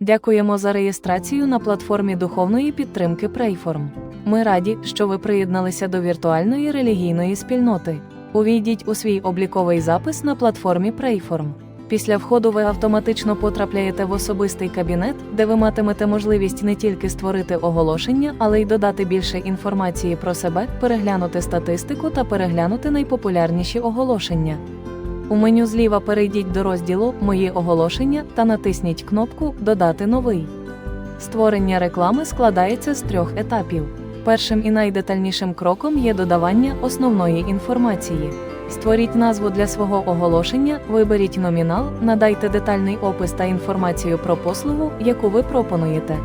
Дякуємо за реєстрацію на платформі духовної підтримки Prayform. Ми раді, що ви приєдналися до віртуальної релігійної спільноти. Увійдіть у свій обліковий запис на платформі Prayform. Після входу ви автоматично потрапляєте в особистий кабінет, де ви матимете можливість не тільки створити оголошення, але й додати більше інформації про себе, переглянути статистику та переглянути найпопулярніші оголошення. У меню зліва перейдіть до розділу Мої оголошення та натисніть кнопку Додати новий. Створення реклами складається з трьох етапів. Першим і найдетальнішим кроком є додавання основної інформації. Створіть назву для свого оголошення, виберіть номінал, надайте детальний опис та інформацію про послугу, яку ви пропонуєте.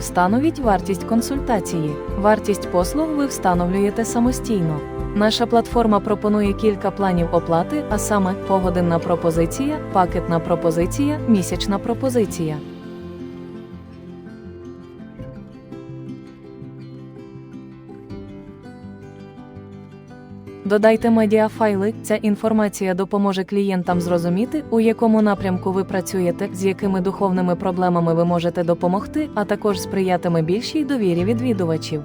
Встановіть вартість консультації. Вартість послуг ви встановлюєте самостійно. Наша платформа пропонує кілька планів оплати, а саме погодинна пропозиція, пакетна пропозиція, місячна пропозиція. Додайте медіафайли. Ця інформація допоможе клієнтам зрозуміти, у якому напрямку ви працюєте, з якими духовними проблемами ви можете допомогти, а також сприятиме більшій довірі відвідувачів.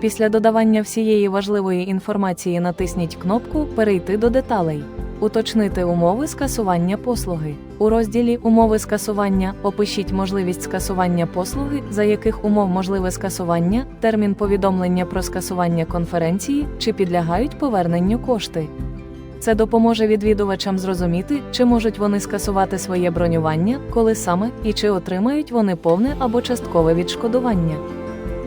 Після додавання всієї важливої інформації натисніть кнопку Перейти до деталей. Уточнити умови скасування послуги. У розділі Умови скасування опишіть можливість скасування послуги, за яких умов можливе скасування, термін повідомлення про скасування конференції чи підлягають поверненню кошти. Це допоможе відвідувачам зрозуміти, чи можуть вони скасувати своє бронювання, коли саме, і чи отримають вони повне або часткове відшкодування.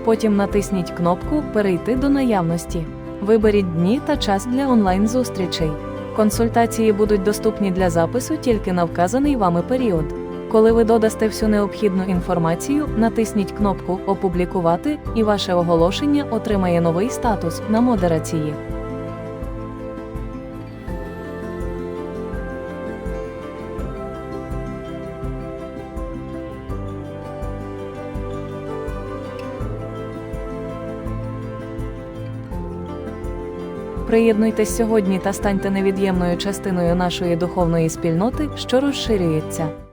Потім натисніть кнопку Перейти до наявності. Виберіть дні та час для онлайн-зустрічей. Консультації будуть доступні для запису тільки на вказаний вами період. Коли ви додасте всю необхідну інформацію, натисніть кнопку Опублікувати, і ваше оголошення отримає новий статус на модерації. Приєднуйтесь сьогодні та станьте невід'ємною частиною нашої духовної спільноти, що розширюється.